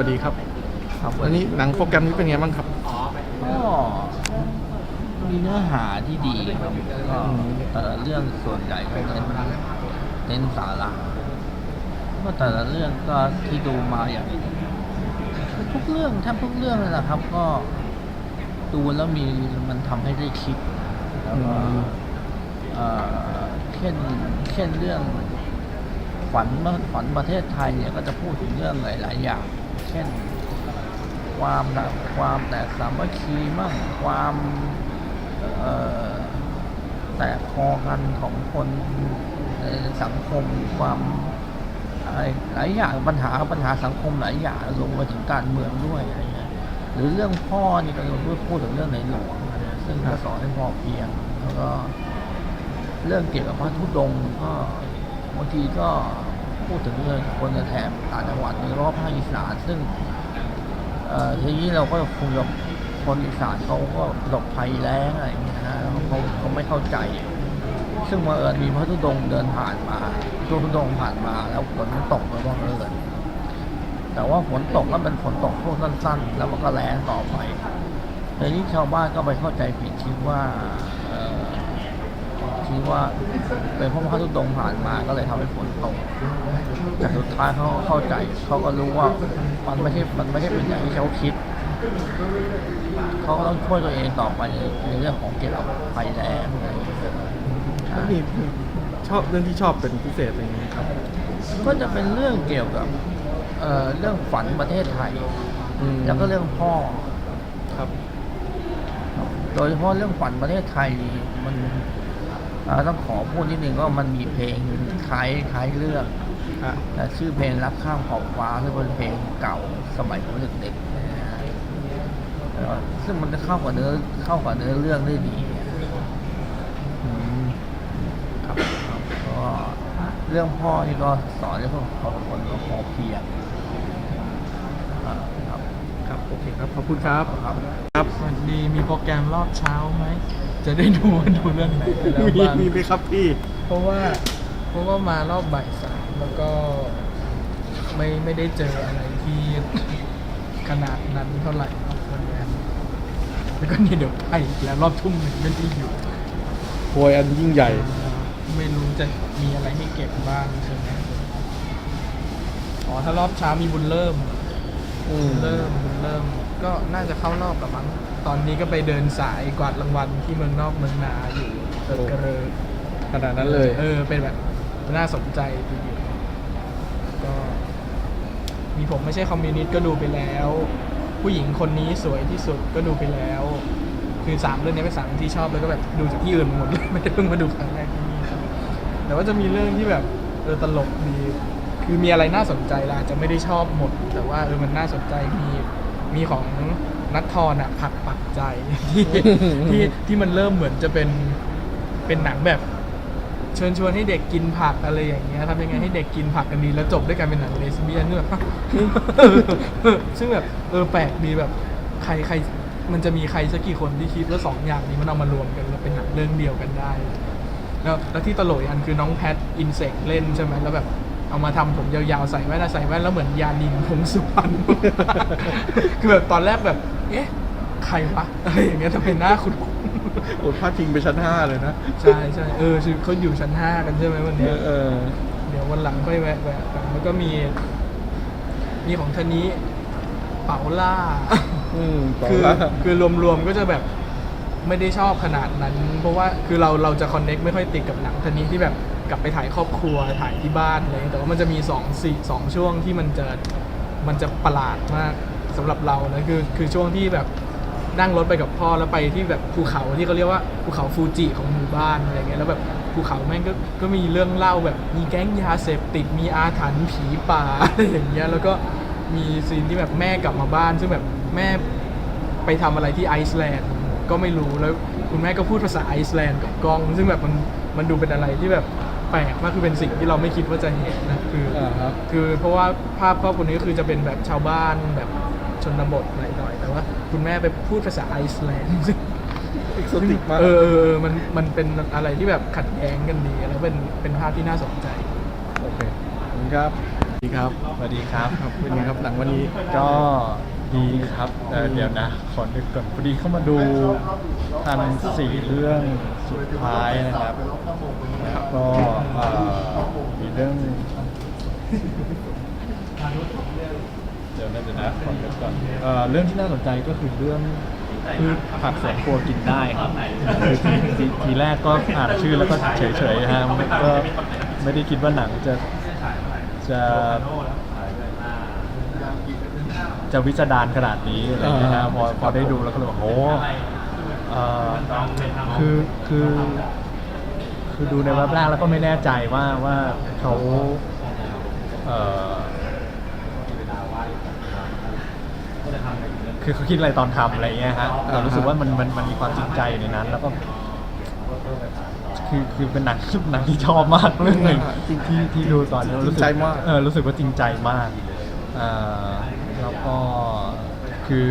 วัสดีครับ ครับวันนี้หนังโปรแกรมนี้เป็นไงบ้างครับ ก็มีเนื้อหาที่ดีครับก็แต่ละเรื่องส่วนใหญ่ก็เน้นเน้นสาระก็แต่ละเรื่องก็ที่ดูมาอย่างทุกเรื่องแทบทุกเรื่องเลยนะครับ ก็ดูแล้วมีมันทำให้ได้คิดแล้วก็อืมเอ่อเช่นเช่นเรื่องฝันฝันประเทศไทยเนี่ยก็จะพูดถึงเรื่องหลาย ๆ อย่าง เช่น ความนะความแตกสามัคคีมั่งความแตกคอกันของคนในสังคมความหลายอย่างปัญหาปัญหาสังคมหลายอย่างรวมไปถึงการเมืองด้วยอะไรเงี้ยหรือเรื่องพ่อนี่ก็พูดพูดถึงเรื่องในหลวงนะซึ่งจะสอนให้พอเพียง แล้วก็เรื่องเกี่ยวกับพระธุดงก็บางทีก็ พูดถึงเรื่องคนในแถบต่างจังหวัดโดยเฉพาะภาคอีสานซึ่งทีนี้เราก็คงกับคนอีสานเขาก็หลบภัยแล้งอะไรอย่างเงี้ยนะเขาเขาไม่เข้าใจ ซึ่งมาเอิญมีพระธุดงเดินผ่านมาพระธุดงผ่านมา แล้วฝนมันตกแล้วบังเอิญแต่ว่าฝนตกแล้วเป็นฝนตกช่วงสั้น ๆ แล้วมันก็แรงต่อไปทีนี้ชาวบ้านก็ไปเข้าใจผิดคิดว่า เอ่อคิดว่าเป็นเพราะพระธุดงค์ผ่านมาก็เลยทำให้ฝนตกแต่สุดท้ายเขาก็เข้าใจเขาก็รู้ว่ามันไม่ใช่มันไม่ใช่เป็นอย่างที่เขาคิดเขาก็ต้องช่วยตัวเองต่อไปในในเรื่องของเกี่ยวกับภัยแล้งอะไรอย่างเงี้ยแล้วมีชอบเรื่องที่ชอบเป็นพิเศษอะไรอย่างเงี้ยครับ ก็จะเป็นเรื่องเกี่ยวกับเอ่อเรื่องฝันประเทศไทยอืมแล้วก็เรื่องพ่อครับ โดยเฉพาะเรื่องฝันประเทศไทยมันอ่า ต้องขอพูดนิดนึงว่ามันมีเพลงคล้ายคล้ายเรื่องฮะแต่ชื่อเพลงรักข้ามขอบฟ้าซึ่งเป็นเพลงเก่าสมัยผมเด็กๆนะฮะแล้วก็ซึ่งมันจะเข้ากับเนื้อเข้ากับเนื้อเรื่องได้ดีอืมครับก็เรื่องพ่อนี่ก็สอนเรื่องของคนพอเพียงอ่าครับ ครับ โอเคครับ ขอบคุณครับ ครับ ครับสวัสดีมีโปรแกรมรอบเช้าไหม จะได้ดูว่าดูเรื่องไหนไปแล้วมีบ้างมีไหมครับพี่ เพราะว่า เพราะว่ามารอบบ่ายสามแล้วก็ไม่ไม่ได้เจออะไรที่ขนาดนั้นเท่าไหร่ครับวันนี้แล้วก็เนี่ยเดี๋ยวไปอีกแล้วรอบทุ่มหนึ่งไม่ได้อยู่โพยอันยิ่งใหญ่ ไม่รู้จะมีอะไรให้เก็บบ้างใช่ไหมอ๋อถ้ารอบเช้ามีบุญเริ่ม อืม เริ่มเริ่มก็น่าจะเข้ารอบละมั้ง ตอนนี้ก็ไปเดินสายกวาดรางวัลที่เมืองนอกเมืองนาอยู่เติร์กระเรอขนาดนั้นเลย เออ เป็นแบบน่าสนใจทีเดียวก็ มีผมไม่ใช่คอมมิวนิสต์ก็ดูไปแล้ว ผู้หญิงคนนี้สวยที่สุดก็ดูไปแล้ว คือสามเรื่องนี้เป็นสามที่ชอบแล้วก็แบบดูจากที่อื่นมาหมดเลยไม่ได้เพิ่งมาดูครั้งแรกที่นี่ครับแต่ว่าจะมีเรื่องที่แบบเออตลกดีคือมีอะไรน่าสนใจละอาจจะไม่ได้ชอบหมด แต่ว่าเออมันน่าสนใจมีมีของ นัททอนอะผักปักใจที่ที่ที่มันเริ่มเหมือนจะเป็นเป็นหนังแบบ เชิญชวนให้เด็กกินผักอะไรอย่างเงี้ยทำยังไงให้เด็กกินผักกันดีแล้วจบด้วยการเป็นหนังเลสเบี้ยนด้วยแบบซึ่งแบบเออแปลกดีแบบใครใครมันจะมีใครสักกี่คนที่คิดว่าสองอย่างนี้มันเอามารวมกันแล้วเป็นหนังเรื่องเดียวกันได้ แล้วแล้วที่ตลกอีกอันคือน้องแพทอินเสกเล่นใช่ไหมแล้วแบบ เอามาทำผมยาวๆใส่แว่นแล้วใส่แว่นแล้วเหมือนยานินพงสุพรรณคือแบบตอนแรกแบบ เอ๊ะใครวะอะไรอย่างเงี้ยทำไมหน้าคุ้นโอ้พลาดทิ้งไปชั้นห้าเลยนะๆใช่ใช่เออคือเขาอยู่ชั้นห้ากันใช่ไหมวันเอนี้อเออเดี๋ยววันหลังค่อยแวะแวะกันแล้วก็มี มีของทานี้เป๋าล่าอืมต่อคือละคือรวมๆก็จะแบบไม่ได้ชอบขนาดนั้น เพราะว่าคือเราเราจะคอนเน็กไม่ค่อยติดกับหนังทานี้ที่แบบ กลับไปถ่ายครอบครัวถ่ายที่บ้านอะไรเงี้ยแต่ว่ามันจะมีสองสี่สองช่วงที่มันจะมันจะประหลาดมากสำหรับเรานะคือคือช่วงที่แบบนั่งรถไปกับพ่อแล้วไปที่แบบภูเขาที่เขาเรียกว่าภูเขาฟูจิของหมู่บ้านอะไรเงี้ยแล้วแบบภูเขาแม่งก็ก็มีเรื่องเล่าแบบมีแก๊งยาเสพติดมีอาถรรพ์ผีป่าอะไรอย่างเงี้ยแล้วก็มีซีนที่แบบแม่กลับมาบ้าน ซึ่งแบบแม่ไปทำอะไรที่ไอซ์แลนด์ก็ไม่รู้แล้วคุณแม่ก็พูดภาษาไอซ์แลนด์กับกล้อง ซึ่งแบบมันมันดูเป็นอะไรที่แบบ ปลกมากคือเป็นสิ่งที่เราไม่คิดว่าจะเห็นนะคือออ่าครับคือเพราะว่าภาพครอบครัวนี้ก็คือจะเป็นแบบชาวบ้านแบบชนบทหน่อยๆแต่ว่าคุณแม่ไปพูดภาษาไอซ์แลนด์ซึ่งอีกโซติกมากเออเออเออมันมันเป็นอะไรที่แบบขัดแย้งกันดีแล้วเป็นเป็นภาพที่น่าสนใจโอเคขอบคุณครับสวัสดีครับสวัสดีครับครับเป็นไงครับหนังวันนี้ก็ ดีครับเอ่อเดี๋ยวนะ ขอนึกก่อนพอดีเข้ามาดูทันสี่เรื่องสุดท้ายนะครับแล้วก็เอ่อมีเรื่อง เดี๋ยวนะเดี๋ยวนะขอนึกก่อนเอ่อเรื่องที่น่าสนใจก็คือเรื่องพืชผักสวนครัวกินได้ครับคือทีทีทีแรกก็อ่านชื่อแล้วก็เฉยๆนะฮะก็ไม่ได้คิดว่าหนังจะจะ จะวิจารณ์ขนาดนี้อะไรอย่างเงี้ยฮะอ่าพอพอได้ดูแล้วก็เลยบอกโอ้เอ่อคือคือคือดูในเว็บแรกแล้วก็ไม่แน่ใจว่าว่าเขาเอ่อคือเขาคิดอะไรตอนทำอะไรเงี้ยฮะแต่รู้สึกว่ามันมันมันมีความจริงใจอยู่ในนั้น แล้วก็ คือคือเป็นหนังหนังที่ชอบมากเรื่องหนึ่งที่ที่ที่ดูตอนนี้รู้สึจริงใจมากเออรู้สึกว่าจริงใจมากเอ่อ แล้วก็คือ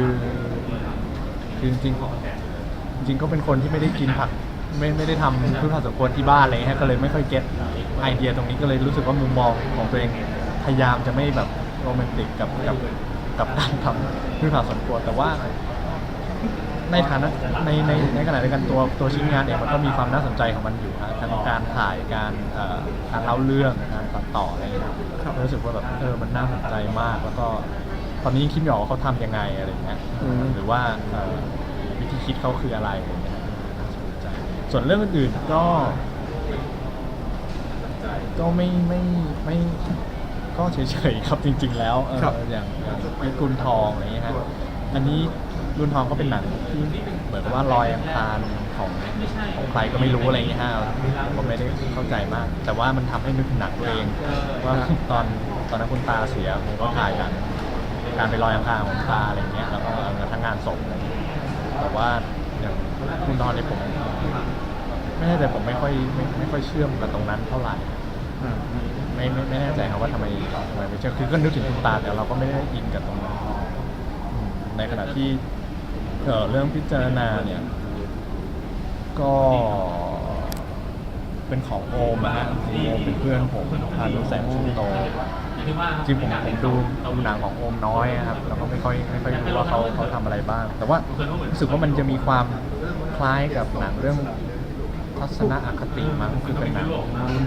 คือจริงๆจริงก็เป็นคนที่ไม่ได้กินผัก ไม่ไม่ได้ทำพืชผักสวนครัวที่บ้านอะไรเงี้ยก็เลยไม่ค่อยเก็ตไอเดียตรงนี้ก็เลยรู้สึกว่ามุมมองของตัวเองพยายามจะไม่แบบโรแมนติกกับกับกับการทำพืชผักสวนครัวแต่ว่า ในฐานะในในในขณะเดียวกันตัวตัวชิ้นงานเองมันก็มีความน่าสนใจของมันอยู่ฮะทั้งการถ่ายการเอ่อการเล่าเรื่องการตัดต่ออะไรอย่างเงี้ยครับรู้สึกว่าแบบเออมันน่าสนใจมากแล้วก็ ตอนนี้ยังคิดไม่ออกว่าเขาทำยังไงอะไรอย่างเงี้ยอืม หรือว่าเอ่อวิธีคิดเขาคืออะไรอะไรอย่างเงี้ยน่าสนใจส่วนเรื่องอื่นๆก็ก็ไม่ไม่ไม่ก็เฉยๆครับจริง ๆ แล้วเออครับ อย่างอย่างไอ้กุลทองอะไรอย่างเงี้ยฮะอันนี้กุลทองก็เป็นหนังที่เหมือนกับว่าลอยอังคารของของใครก็ไม่รู้อะไรอย่างเงี้ยฮะผมก็ไม่ได้เข้าใจมาก แต่ว่ามันทำให้นึกถึงหนังตัวเองว่าตอนตอนนั้นคุณตาเสียผมก็ถ่ายหนัง การไปลอยอังคารของตาอะไรเงี้ยแล้วก็ทั้งงานศพอะไรอย่างเงี้ยแต่ว่าอย่างคุณทองเนี่ยผม ไม่แน่ใจผมไม่ค่อยไม่ไม่ค่อยเชื่อมกับตรงนั้นเท่าไหร่อ่าไม่ไม่ไม่แน่ใจครับว่าทำไมทำไมไม่เชื่อคือก็นึกถึงคุณตาแต่เราก็ไม่ได้อินกับตรงนั้นอืมในขณะที่เอ่อเรื่องพิจารณาเนี่ย ก็เป็นของโอมอะฮะโอมเป็นเพื่อนผมพานุแสงชุมโต จริงผมผมดูดูหนังของโอมน้อยอะครับแล้วก็ไม่ค่อยไม่ค่อยรู้ว่าเขาเขาทำอะไรบ้าง แต่ว่ารู้สึกว่ามันจะมีความคล้ายกับหนังเรื่องทัศนอคติมั้งคือเป็นหนังรุ่น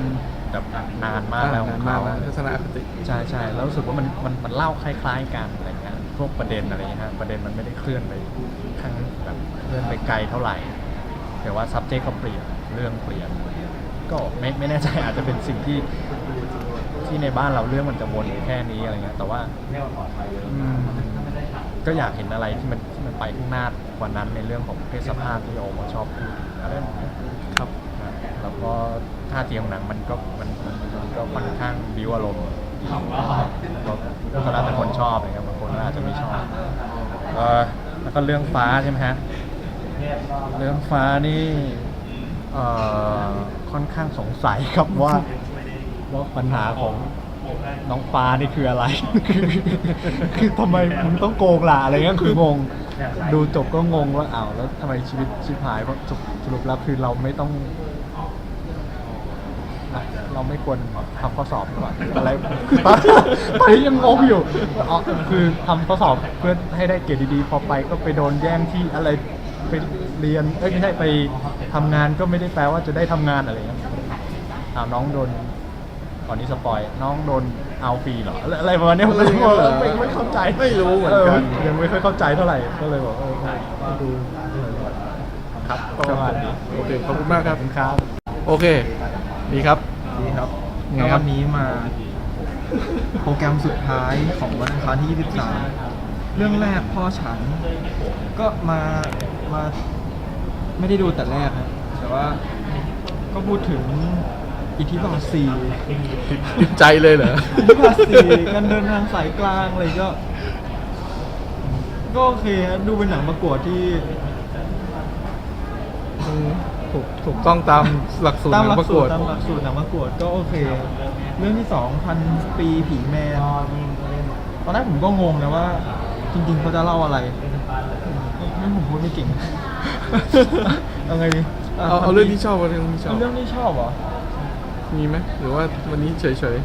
แบบนานมากแล้วขนาอนงมากเขาแล้วทัศนคติใช่ใช่แล้วรู้สึกว่ามันมันมันเล่าคล้าย ๆ กันอะไรเงี้ยพวกประเด็นอะไรเงี้ยฮะประเด็นมันไม่ได้เคลื่อนไปข้างแบบเคลื่อนไปไกลเท่าไหร่แต่ว่า subject ก็เปลี่ยนเรื่องเปลี่ยนก็ไม่ไม่แน่ใจอาจจะเป็นสิ่งที่ ที่ในบ้านเราเรื่องมันจะวนอยู่แค่นี้อะไรเงี้ยแต่ว่าอืมก็อยากเห็นอะไรที่มันที่มันไปข้างหน้ากว่านั้นในเรื่องของเพศสภาพที่โอมชอบพูดอะไรแบบเนี้ย ครับนะแล้วก็ท่าทีของหนังมันก็มันมันมันก็ค่อนข้างบิวอารมณ์ดีก็ก็แล้วแต่คนชอบนะครับบางคนก็อาจจะไม่ชอบเออแล้วก็เรื่องฟ้าใช่ไหมฮะเรื่องฟ้านี่เอ่อค่อนข้างสงสัยครับว่า ว่าปัญหาของน้องฟ้านี่คืออะไรคือคือทำไมมึงต้องโกงล่ะอะไรเงี้ยคืองง ดูจบก็งงว่าอ้าวแล้วทำไมชีวิตชิบหายเพราะสรุปสรุปแล้วคือเราไม่ต้องอะเราไม่ควรทำข้อสอบก่อนอะไรคือตอนตอนนี้ยังงงอยู่อ๋อคือทำข้อสอบเพื่อให้ได้เกรดดีๆ พอไปก็ไปโดนแย่งที่อะไรไปเรียนเอ้ยไม่ใช่ไปทำงานก็ไม่ได้แปลว่าจะได้ทำงานอะไรเงี้ยอ้าวน้องโดน ตอนนี้สปอยน้องโดนเอาฟรีเหรออะไรอะไรประมาณเนี้ยผมก็งงไม่ไม่เข้าใจไม่รู้เหมือนกัน ยังไม่ค่อยเข้าใจเท่าไหร่ก็เลยบอกเออให้ดูครับก็ประมาณนี้โอเคขอบคุณมากครับขอบคุณครับโอเคดีครับดีครับไงก็ครับ วันนี้มาโปรแกรมสุดท้ายของวันอังคารที่ 23 เรื่องแรกพ่อฉัน ก็มามาไม่ได้ดูแต่แรกนะแต่ว่าก็พูดถึง อิทธิบาทสี่ติดใจเลยเหรออิทธิบาทสี่การเดินทางสายกลางอะไรก็ ก็โอเคฮะดูเป็นหนังประกวดที่ถูกถูกต้องตามหลักสูตรตามหหนัลังกประสูกวตดรตามหลักสูตรหนังประกวดก็โอเค เรื่องที่สองพันปีผีแมนตอนแรกผมก็งงนะว่า จริง ๆเขาจะเล่าอะไรนั่นผมพูดไม่เก่งเอาไงดีะเอาเอาเรื่องที่ชอบเอาเรื่องที่ชอบเอาเรื่องที่ชอบเหรอ มีไหมหรือว่าวันนี้เฉย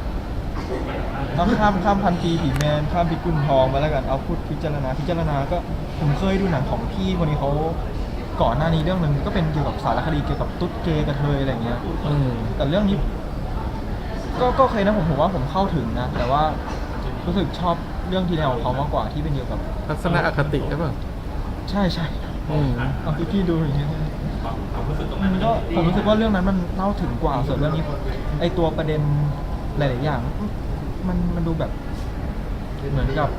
เอาข้ามข้ามพันปีผีแมนข้ามพิกุลทองมาแล้วกันเอาพูดพิจารณาพิจารณาก็ผมเคยดูหนังของพี่คนนี้เขาก่อนหน้านี้เรื่องหนึ่งก็เป็นเกี่ยวกับสารคดีเกี่ยวกับตุ๊ดเกย์กระเทยอะไรเงี้ยอืมแต่เรื่องนี้ก็ก็เคยนะผมผมว่าผมเข้าถึงนะ แต่ว่ารู้สึกชอบเรื่องที่แนวของเขามากกว่าที่เป็นเกี่ยวกับ ทัศนคติใช่ป่ะใช่ใช่อืมเอาที่พี่ดูอย่างเงี้ย มันก็ผมรู้สึกว่าเรื่องนั้นมันเล่าถึงกว่าส่วนเรื่องนี้ไอตัวประเด็นหลาย ๆ อย่าง มันมันดูแบบเหมือนกับ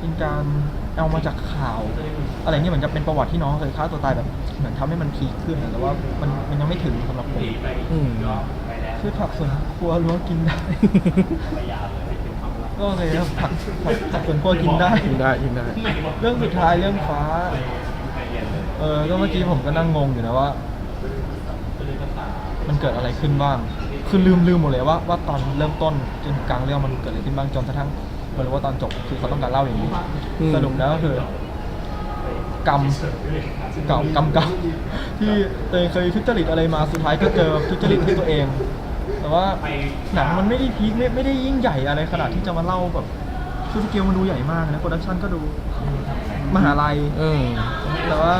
เป็นการเอามาจากข่าว อะไรเงี้ยเหมือนกับเป็นประวัติที่น้องเคยฆ่าตัวตายแบบ เหมือนทำให้มันพีคขึ้นอะแต่ว่ามันมันยังไม่ถึงสำหรับผมอืมพืชผักสวนครัวรั้วกินได้ก็โอเคครับผักผักผักสวนครัวกินได้ยิงได้ยิงได้ เรื่องสุดท้ายเรื่องฟ้า เออก็เมื่อกี้ผมก็นั่งงงอยู่นะว่า มันเกิดอะไรขึ้นบ้าง คือลืมลืมหมดเลยว่าว่าตอนเริ่มต้นจนกลางเรื่องมันเกิดอะไรขึ้นบ้างจนกระทั่งมารู้ว่าตอนจบคือเขาต้องการเล่าอย่างนี้ อืม สรุปแล้วก็คือกรรมเก่ากรรมเก่าที่ตัวเองเคยทุจริตอะไรมาสุดท้ายก็เจอทุจริตที่ตัวเอง แต่ว่าหนังมันไม่ได้พีคไม่ไม่ได้ยิ่งใหญ่อะไรขนาดที่จะมาเล่าแบบคือสเกลมันดูใหญ่มากนะโปรดักชันก็ดู มหาลัย เออแต่ว่า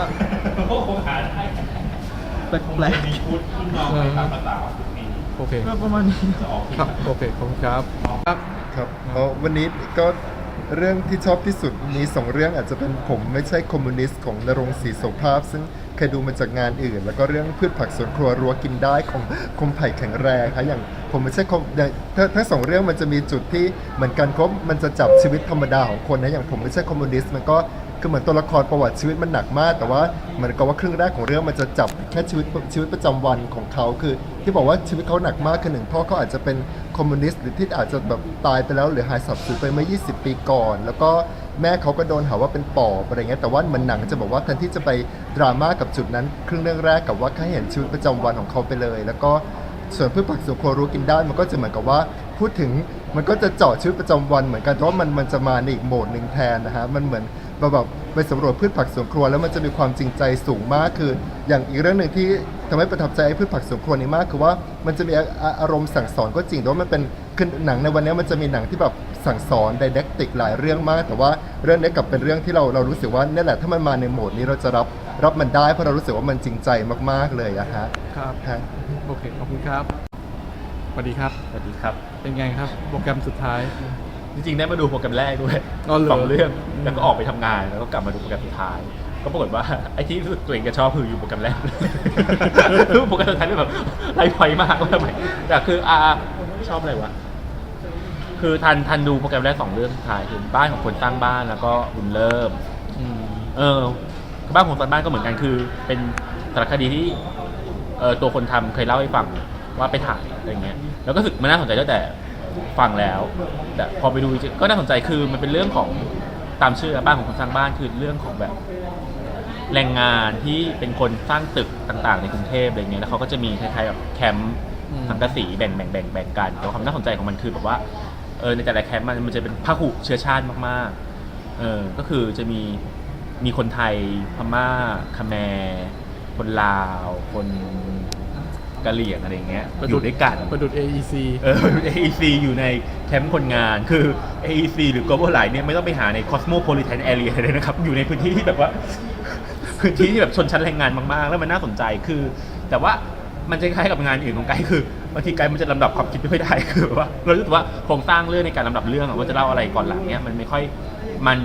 แปลกเออโอเคๆก็ประมาณนี้ ครับโอเคขอบคุณครับครับครับเพราะวันนี้ก็เรื่องที่ชอบที่สุดมีสองเรื่องอาจจะเป็นผมไม่ใช่คอมมิวนิสต์ของนรงค์ศรีโสภาพ ซึ่งเคยดูมาจากงานอื่น แล้วก็เรื่องพืชผักสวนครัวรั้วกินได้ของคมไผ่แข็งแรงครับอย่างผมไม่ใช่คอมอย่างทั้งทั้งสองเรื่องมันจะมีจุดที่เหมือนกันครบมันจะจับชีวิตธรรมดาของคนนะอย่างผมไม่ใช่คอมมิวนิสต์มันก็ คือเหมือนตัวละครประวัติชีวิตมันหนักมาก แต่ว่าเหมือนกับว่าครึ่งแรกของเรื่องมันจะจับแค่ชีวิตชีวิตประจำวันของเขาคือ ที่บอกว่าชีวิตเขาหนักมากคือหนึ่งพ่อเขาอาจจะเป็นคอมมิวนิสต์หรือที่อาจจะแบบตายไปแล้วหรือหายสับสูญไปเมื่อ 20 ปีก่อน แล้วก็แม่เขาก็โดนหาว่าเป็นปอบอะไรเงี้ยแต่ว่ามันหนังจะบอกว่าแทนที่จะไปดราม่ากับจุดนั้น ครึ่งเรื่องแรกกับว่าแค่เห็นชีวิตประจำวันของเขาไปเลย แล้วก็ส่วนพืชผักสวนครัวรู้กินได้มันก็จะเหมือนกับว่าพูดถึงมันก็จะเจาะชีวิตประจำวันเหมือนกันแต่ว่ามันมันจะมาในอีกโหมดหนึ่งแทนนะฮะมันเหมือน เราแบบไปสำรวจพืชผักสวนครัวแล้วมันจะมีความจริงใจสูงมากคือ อย่างอีกเรื่องหนึ่งที่ทำให้ประทับใจไอ้พืชผักสวนครัวนี้มาก คือว่ามันจะมีอาอาอารมณ์สั่งสอนก็จริงแต่ว่ามันเป็นคือหนังในวันนี้มันจะมีหนังที่แบบสั่งสอนไดเ e กติกหลายเรื่องมาก แต่ว่าเรื่องนี้กลับเป็นเรื่องที่เราเรารู้สึกว่านี่แหละถ้ามันมาในโหมดนี้เราจะรับรับมันได้เพราะเรารู้สึกว่ามันจริงใจมากๆเลยอะฮะครับ ฮะ โอเค ขอบคุณครับ สวัสดีครับ สวัสดีครับ เป็นไงครับ โปรแกรมสุดท้าย จริงๆได้มาดูโปรแกรมแรกด้วยอ๋อเหรอ สองเรื่องอืมแล้วก็ออกไปทำงานแล้วก็กลับมาดูโปรแกรมสุดท้าย ก็ปรากฏว่าไอ้ที่รู้สึกตัวเองจะชอบคืออยู่โปรแกรมแรกคือโปรแกรมสุดท้ายนี่แบบไร้พอยมากว่าทำไมแต่คืออาชอบอะไรวะ คือทันทันดูโปรแกรมแรกสองเรื่องสุดท้ายคือบ้านของคนสร้างบ้านแล้วก็บุญเริ่ม อืม เออบ้านของตอนบ้านก็เหมือนกันคือ เป็นสารคดีที่เออตัวคนทำเคยเล่าให้ฟังว่าไปถ่ายอะไรเงี้ย แล้วก็รู้สึกมันน่าสนใจตั้งแต่ ฟังแล้ว แต่พอไปดูจริงๆก็น่าสนใจคือมันเป็นเรื่องของตามชื่อบ้านของคนสร้างบ้านคือเรื่องของแบบแรงงานที่เป็นคนสร้างตึกต่างๆ ในกรุงเทพอะไรเงี้ยแล้วเขาก็จะมีคล้ายๆแบบแคมป์อืมสังกะสีแบ่งแบ่งแบ่งแบ่งกันแต่ความน่าสนใจของมันคือแบบว่าเออในแต่ละแคมป์มันมันจะเป็นพหุเชื้อชาติมากๆเออก็คือจะมีมีคนไทยพม่าคแมร์คนลาว คน กะเหรี่ยงอะไรเงี้ยอยู่ด้วยกัน ประดุด AEC เออ AEC อยู่ในแคมป์คนงานคือ AEC หรือ Global Line เนี่ยไม่ต้องไปหาใน Cosmopolitan Area เลยนะครับ อยู่ในพื้นที่ที่แบบว่า พื้นที่ที่แบบชนชั้นแรงงานมากๆ แล้วมันน่าสนใจคือ แต่ว่ามันจะคล้ายกับงานอื่นของไกด์คือบางทีไกด์มันจะลำดับความคิดไม่ค่อยได้คือแบบว่าเรารู้สึกว่าโครงสร้างเรื่องในการลำดับเรื่องอะว่าจะเล่าอะไรก่อนหลังเนี่ยมันไม่ค่อยมัน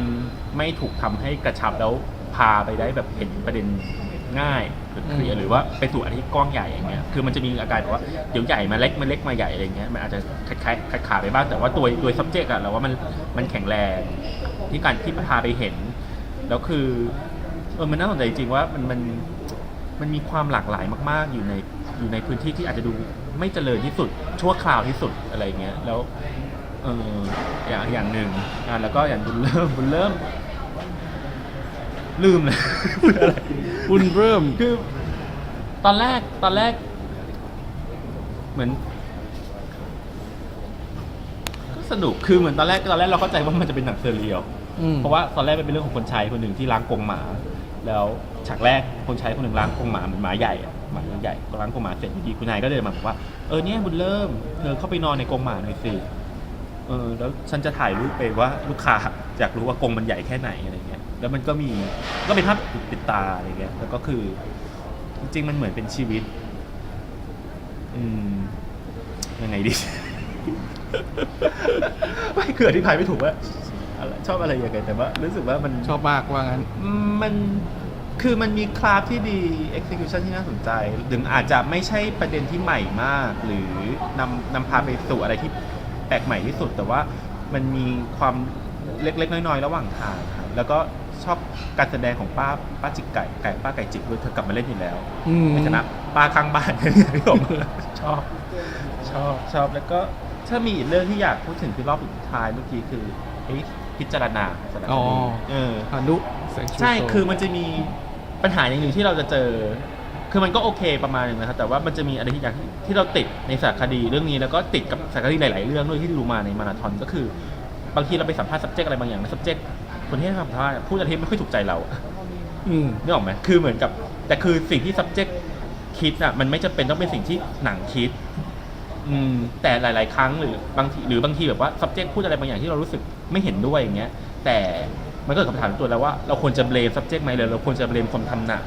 ไม่ถูกทำให้กระชับแล้วพาไปได้แบบเห็นประเด็นง่าย หรือเคลียร์หรือว่าไปสู่อันที่กว้างใหญ่อย่างเงี้ยคือมันจะมีอาการแบบว่าเดี๋ยวใหญ่มาเล็กมาเล็กมาใหญ่อะไรเงี้ยมันอาจจะคล้ายๆขาดๆไปบ้างแต่ว่าตัวตัว subject อะเราว่ามันมันแข็งแรงที่การที่พาไปเห็น แล้วคือเออมันน่าสนใจจริงๆว่ามันมันมันมีความหลากหลายมาก ๆ อยู่ในอยู่ในพื้นที่ที่อาจจะดูไม่เจริญที่สุด ชั่วคราวที่สุดอะไรเงี้ยแล้วเอออย่างอย่างหนึ่งอะแล้วก็อย่างบุญเริ่มบุญเริ่ม ลืมเลยพูดอะไรบุญเริ่ม คือ ตอนแรกตอนแรก เหมือน ก็สนุกคือเหมือนตอนแรกตอนแรกเราเข้าใจว่ามันจะเป็นหนังเซเรียลอืม เพราะว่าตอนแรกมันเป็นเรื่องของคนชายคนหนึ่งที่ล้างกรงหมา แล้วฉากแรกคนชายคนหนึ่งล้างกรงหมาเหมือนหมาใหญ่อะหมาใหญ่ร้านกรงหมาเสร็จพอดีคุณนายก็เดินมาบอกว่าเออเนี่ยบุญเริ่มเธอเข้าไปนอนในกรงหมาหน่อยสิ เออแล้วฉันจะถ่ายรูปไปว่าลูกค้าอยากรู้ว่ากรงมันใหญ่แค่ไหนอะไรเงี้ย แล้วมันก็มีก็เป็นภาพติดตาอะไรเงี้ยแล้วก็คือ จริงๆมันเหมือนเป็นชีวิต อืมยังไงดี ไม่คืออธิบายไม่ถูกว่าอะไรชอบอะไรยังไงแต่ว่ารู้สึกว่ามันชอบมากว่างั้นอืมมันคือมันมีคราฟที่ดี execution ที่น่าสนใจ ถึงอาจจะไม่ใช่ประเด็นที่ใหม่มาก หรือนำนำพาไปสู่อะไรที่แปลกใหม่ที่สุด แต่ว่ามันมีความเล็กๆ น้อยๆ ระหว่างทางครับแล้วก็ ชอบการแสดงของป้าป้าจิกไก่ไก่ป้าไก่จิกด้วยเธอกลับมาเล่นอีกแล้วอืมในฐานะป้าข้างบ้านอย่างที่ผมชอบ ชอบชอบแล้วก็ถ้ามีอีกเรื่องที่อยากพูดถึงคือรอบสุดท้ายเมื่อกี้คือเอ๊ะพิจารณาสารคอ๋อ ดีเอออนุเซ็กชวลใช่ คือมันจะมีปัญหาอย่างหนึ่งที่เราจะเจอ คือมันก็โอเคประมาณหนึงนะครับ แต่ว่ามันจะมีอะไรที่อย่างที่เราติดในสารคดีเรื่องนี้ แล้วก็ติดกับสารคดีหลาย ๆ เรื่องด้วยที่ดูมาในมาราธอนก็คือ บางทีเราไปสัมภาษณ์ subject อะไรบางอย่างนะ subject คนที่ให้สัมภาษณ์พูดอะไรที่ไม่ค่อยถูกใจเราอะอืมนึกออกไหมคือเหมือนกับ แต่คือสิ่งที่ subject คิดอะ มันไม่จำเป็นต้องเป็นสิ่งที่หนังคิด อืม แต่หลาย ๆ ครั้งหรือบางทีหรือบางทีแบบว่า subject พูดอะไรบางอย่างที่เรารู้สึกไม่เห็นด้วยอย่างเงี้ย แต่มันก็เกิดคำถามในตัวแล้วว่าเราควรจะเบลม subject ไหมหรือเราควรจะเบลมคนทำหนัง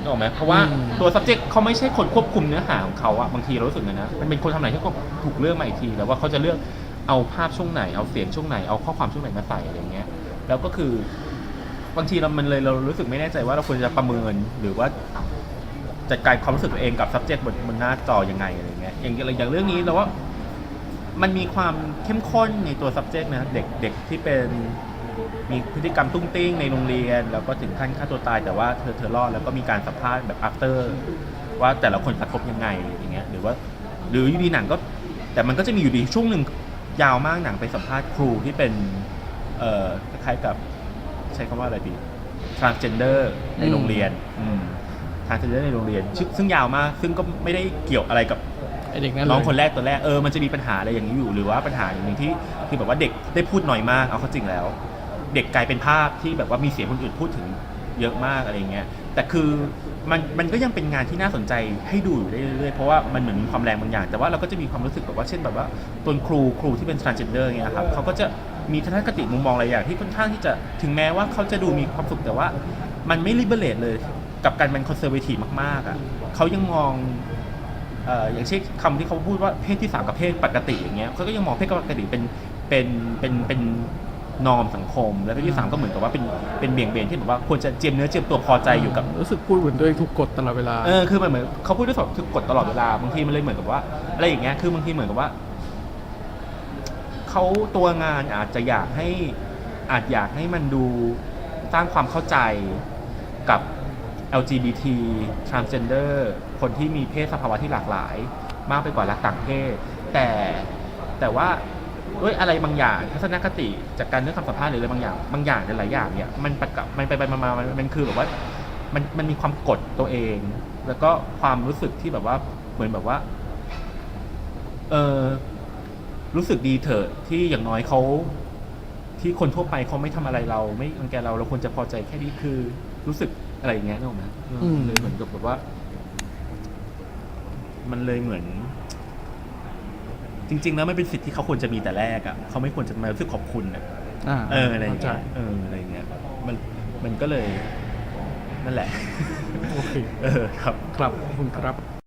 นึกออกไหมเพราะว่าอืมตัว subject เขาไม่ใช่คนควบคุมเนื้อหาของเขาอะบางทีเรารู้สึกอย่างนั้นนะมันเป็นคนทำหนังที่เขาถูกเลือกมาอีกทีแล้วว่าเขาจะเลือกเอาภาพช่วงไหนเอาเสียงช่วงไหนเอาข้อความช่วงไหนมาใส่อะไรเงี้ย แล้วก็คือบางทีเรามันเลยเรารู้สึกไม่แน่ใจว่าเราควรจะประเมินหรือว่าจัดการความรู้สึกตัวเองกับ subject บนบนหน้าจอยังไงอะไรเงี้ยอย่างอย่างเรื่องนี้เราว่ามันมีความเข้มข้นในตัว subject นะเด็กเด็กที่เป็นมีพฤติกรรมตุ้งติ้งในโรงเรียน แล้วก็ถึงขั้นฆ่าตัวตาย แต่ว่าเธอเธอรอดแล้วก็มีการสัมภาษณ์แบบ after ว่าแต่ละคนกระทบยังไงอย่างเงี้ยหรือว่า หรืออยู่ดีหนังก็ แต่มันก็จะมีอยู่ดีช่วงหนึ่งยาวมากหนังไปสัมภาษณ์ครูที่เป็น เอ่อคล้ายๆกับใช้คำว่าอะไรดี transgender ในโรงเรียนอืม transgender ในโรงเรียนซึ่งซึ่งยาวมาก ซึ่งก็ไม่ได้เกี่ยวอะไรกับไอเด็กนั่นน้องเลยคนแรกตัวแรกเออมันจะมีปัญหาอะไรอย่างนี้อยู่หรือว่าปัญหาอย่างหนึ่งที่คือแบบว่าเด็กได้พูดน้อยมากเอาเข้าจริงแล้ว เด็กกลายเป็นภาพที่แบบว่ามีเสียงคนอื่นพูดถึงเยอะมากอะไรเงี้ยแต่คือมันมันก็ยังเป็นงานที่น่าสนใจให้ดูอยู่ได้เรื่อยๆเพราะว่ามันเหมือนมีความแรงบางอย่าง แต่ว่าเราก็จะมีความรู้สึกแบบว่าเช่นแบบว่าตัวครูครูที่เป็น transgender เงี้ยครับเขาก็จะ มีทัศนคติมุมมองหลายอย่างที่ค่อนข้างที่จะถึงแม้ว่าเขาจะดูมีความสุขแต่ว่า มันไม่ liberate เลยกับการเป็น conservative มากๆอะเขายังมองเอ่ออย่างเช่นคำที่เขาพูดว่าเพศที่สามกับเพศปกติอย่างเงี้ยเขาก็ยังมองเพศปกติเป็นเป็นเป็นเป็นนอมสังคม แล้วเพศที่สามก็เหมือนกับว่าเป็นเป็นเบี่ยงเบนที่แบบว่าควรจะเจียมเนื้อเจียมตัวพอใจอยู่กับ รู้สึกพูดเหมือนตัวเองถูกกดตลอดเวลา เออคือมันเหมือนเขาพูดด้วยสองคือกดตลอดเวลาบางทีมันเลยเหมือนกับว่าอะไรอย่างเงี้ยคือบางทีเหมือนกับว่า เขาตัวงานอาจจะอยากให้อาจอยากให้มันดูสร้างความเข้าใจกับ LGBT transgender คนที่มีเพศสภาวะที่หลากหลาย มากไปกว่ารักต่างเพศ แต่แต่ว่าด้วยอะไรบางอย่างทัศนคติจากการเลือกคำสัมภาษณ์หรืออะไรบางอย่างบางอย่างหลายอย่างเนี่ยมันประกับมันไปไปมามามันมันคือแบบว่ามันมันมีความกดตัวเอง แล้วก็ความรู้สึกที่แบบว่าเหมือนแบบว่า เออ รู้สึกดีเถอะที่อย่างน้อยเขาที่คนทั่วไปเขาไม่ทำอะไรเรา ไม่รังแกเราเราควรจะพอใจแค่นี้คือรู้สึกอะไรอย่างเงี้ยนึกออกไหมเอออืมเลยเหมือนกับแบบว่า มันเลยเหมือน จริง ๆ แล้วมันเป็นสิทธิ์ที่เขาควรจะมีแต่แรกอะเขาไม่ควรจะมารู้สึกขอบคุณอะอ่าเอออะไรอย่างเข้าเงี้ยใจเอออะไรอย่างเงี้ยมันมันก็เลย นั่นแหละโอเคเออครับ ครับขอบคุณครับ